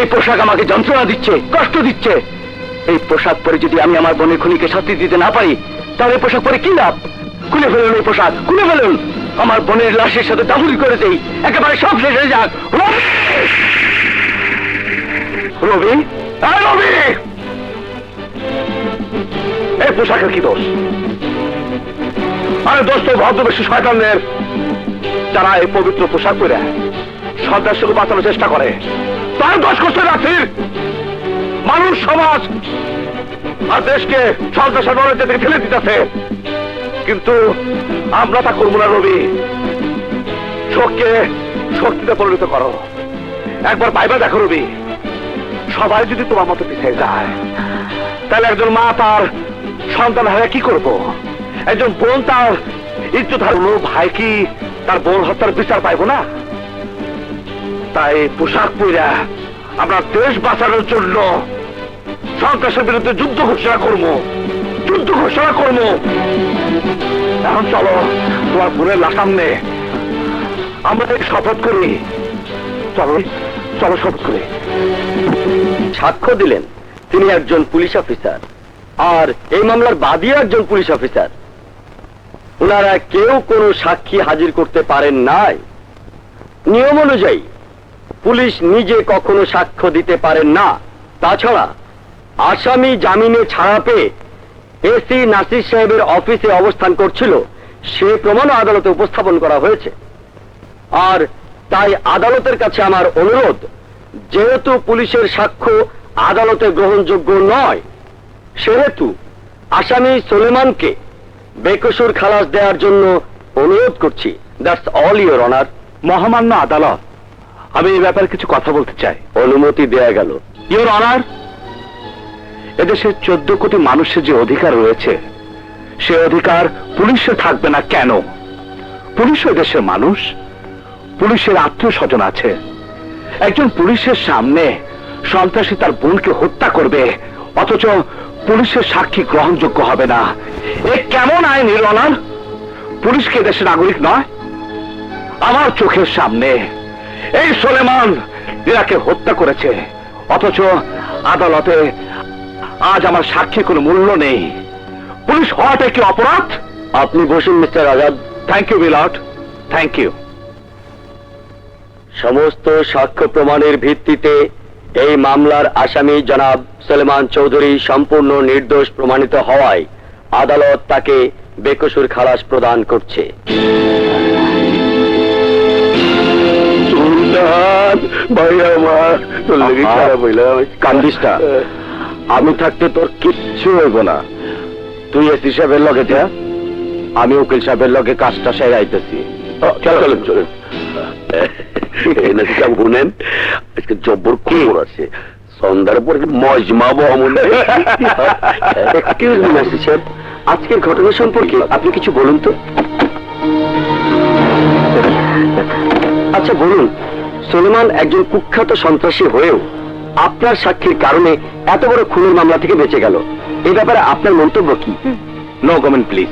এই পোশাক আমাকে যন্ত্রণা দিচ্ছে, কষ্ট দিচ্ছে। এই পোশাক পরে যদি আমি আমার বোনের খুনিকে শাস্তি দিতে না পারি, তাহলে পোশাক পরে কি লাভ? খুলে ফেলুন এই পোশাক, খুলে ফেলুন। আমার বোনের লাশের সাথে দাবুল করে দেই, একেবারে সব শেষ হয়ে যাক! রবি? রবি! এই পোশাকের কি দোষ? আরে দোষ তো ভদ্রবেশী শয়তানদের। যারা এই পবিত্র পোশাক পরে সন্ত্রাসকে বাঁচানোর চেষ্টা করে। তার দোষ করছে রাত্রির। মানুষ, সমাজ আর দেশকে সন্ত্রাসের নলেজে থেকে ফেলে দিতেছে। কিন্তু আমরা তা করব না, রবি। শোককে শক্তিতে পরিণত করো। একবার বাইবা দেখো, রবি। সবাই যদি তোমার মতো পিছিয়ে যায়, তাহলে একজন মা তার সন্তান হারে কি করব? একজন বোন তার ইজ্জত হারলো ভাই কি তার বোন হত্যার বিচার পাইব না? তাই পোশাক পইরা আমরা দেশ বাঁচানোর জন্য সন্ত্রাসের বিরুদ্ধে যুদ্ধ ঘোষণা করব, যুদ্ধ ঘোষণা করব। এখন চলো, তোমার বোনের সামনে আমরা শপথ করি। চলো চলো শপথ করি। সাক্ষ্য দিলেন তিনি একজন পুলিশ অফিসার, আর এই মামলার বাদীও একজন পুলিশ অফিসার। ওনারা কেউ কোনো সাক্ষী হাজির করতে পারেন নাই। নিয়ম অনুযায়ী, পুলিশ নিজে কখনো সাক্ষ্য দিতে পারেন না। তাছাড়া, আসামি জামিনে ছাড়া পেয়ে এসি নাসির সাহেবের অফিসে অবস্থান করছিল, সে প্রমাণও আদালতে উপস্থাপন করা হয়েছে। আর তাই আদালতের কাছে আমার অনুরোধ, যেহেতু পুলিশের সাক্ষ্য আদালতে গ্রহণযোগ্য নয়, সেহেতু আসামি সোলেমানকে বেকসুর খালাস দেওয়ার জন্য অনুরোধ করছি। দ্যাটস অল ইওর অনার মহামান্য আদালত আমি এই ব্যাপারে কিছু কথা বলতে চাই। অনুমতি দেয়া গেল। ইওর অনার এদেশের চোদ্দ কোটি মানুষের যে অধিকার রয়েছে সে অধিকার পুলিশে থাকবে না কেন? পুলিশ দেশের মানুষ পুলিশের আত্মীয় স্বজন আছে। একজন পুলিশের সামনে সন্ত্রাসী তার বোনকে হত্যা করবে অথচ পুলিশের সাক্ষী গ্রহণযোগ্য হবে না। এ কেমন আইন এর অনার পুলিশকে দেশের নাগরিক নয়? আমার চোখের সামনে এই সোলেমান ইরাকে হত্যা করেছে। অথচ আদালতে আজ আমার সাক্ষী কোনো মূল্য নেই। পুলিশ হওয়াটা কি অপরাধ? আপনি বসুন মিস্টার আজাদ। থ্যাংক ইউ বিলাট থ্যাংক ইউ সমস্ত সাক্ষ্য প্রমাণের ভিত্তিতে এই মামলার আসামি জনাব সলেমান চৌধুরী সম্পূর্ণ নির্দোষ প্রমাণিত হওয়ায় আদালত তাকে বেকসুর খালাস প্রদান করছে। আমি থাকতে তোর কিচ্ছু হইব না। তুই এসি সাহেবের লগে যা। আমি উকিল সাহেবের লগে কাজটা সেরাইতেছি। চলেন চলেন শুনেন? আজকে জব্বর খবর আছে। সন্ধ্যার পরে মজমাবো অমন এক্সকিউজ মি নাসির সাহেব আজকের ঘটনা সম্পর্কে আপনি কিছু বলুন তো। আচ্ছা বলুন সুলেমান একজন কুখ্যাত সন্ত্রাসী হয়েও আপনার সাক্ষীর কারণে এত বড় খুনের মামলা থেকে বেঁচে গেল। এই ব্যাপারে আপনার মন্তব্য কি? No comment please